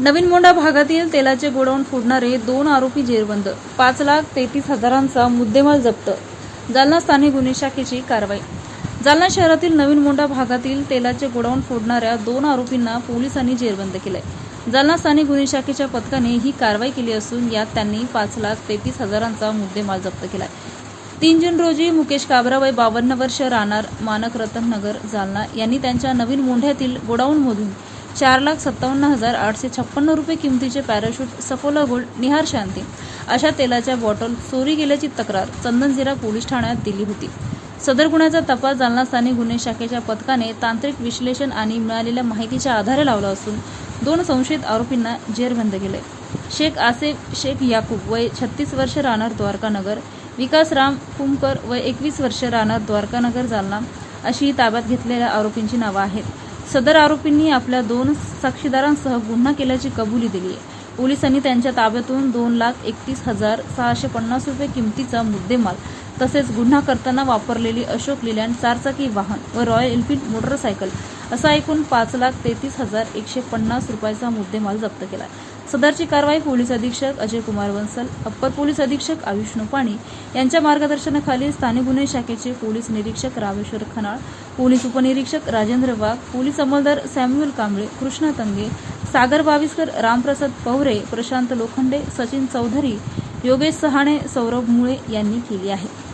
नवीन मोंडा भागातील तेलाचे गोडाऊन फोडणारे दोन आरोपी जेरबंद. पाच लाख तेहतीस हजारांचा मुद्देमाल जप्त. जालना स्थानिक गुन्हे शाखेची कारवाई. जालना शहरातील नवीन मोंडा भागातील तेलाचे गोडाऊन फोडणाऱ्या दोन आरोपींना पोलिसांनी जेरबंद केलंय. जालना स्थानिक गुन्हे शाखेच्या पथकाने ही कारवाई केली असून यात त्यांनी पाच लाख तेहतीस हजारांचा मुद्देमाल जप्त केलाय. तीन जून रोजी मुकेश काबरा बावन्न वर्ष राहणार मानक रतन नगर जालना. यांनी त्यांच्या नवीन मोंढ्यातील गोडाऊनमधून चार लाख सत्तावन्न हजार आठशे छप्पन्न रुपये किमतीचे Parachute Saffola Gold Nihar Shanti. अशा तेलाच्या बॉटल चोरी गेल्याची तक्रार चंदनझिरा पोलीस ठाण्यात दिली होती. सदर गुन्ह्याचा तपास जालना स्थानिक गुन्हे शाखेच्या पथकाने तांत्रिक विश्लेषण आणि मिळालेल्या माहितीच्या आधारे लावला असून दोन संशयित आरोपींना जेरबंद केले शेख आसेफ शेख याकूब वय छत्तीस वर्ष राहणार द्वारकानगर विकास राम कुमकर वय एकवीस वर्ष राहणार द्वारकानगर जालना अशी ताब्यात घेतलेल्या आरोपींची नावं आहेत. सदर आरोपींनी आपल्या दोन साक्षीदारांसह गुन्हा केल्याची कबुली दिली आहे. पोलिसांनी त्यांच्या ताब्यातून दोन लाख एकतीस हजार सहाशे पन्नास रुपये किमतीचा मुद्देमाल तसेच गुन्हा करताना वापरलेली अशोक लिलँड चारचाकी वाहन व रॉयल एनफील्ड मोटरसायकल असा एकूण पाच लाख तेहतीस हजार एकशे पन्नास रुपयाचा मुद्देमाल जप्त केला सदरची कारवाई पोलीस अधीक्षक अजय कुमार बन्सल अप्पर पोलीस अधीक्षक आयुष नोपाणी यांच्या मार्गदर्शनाखाली स्थानिक गुन्हे शाखेचे पोलीस निरीक्षक रामेश्वर खनाळ पोलीस उपनिरीक्षक राजेंद्र वाघ पोलीस अंमलदार सॅम्युअल कांबळे कृष्णा तंगे सागर बाविस्कर रामप्रसाद पवरे प्रशांत लोखंडे सचिन चौधरी योगेश सहाणे सौरभ मुळे यांनी केली आहे.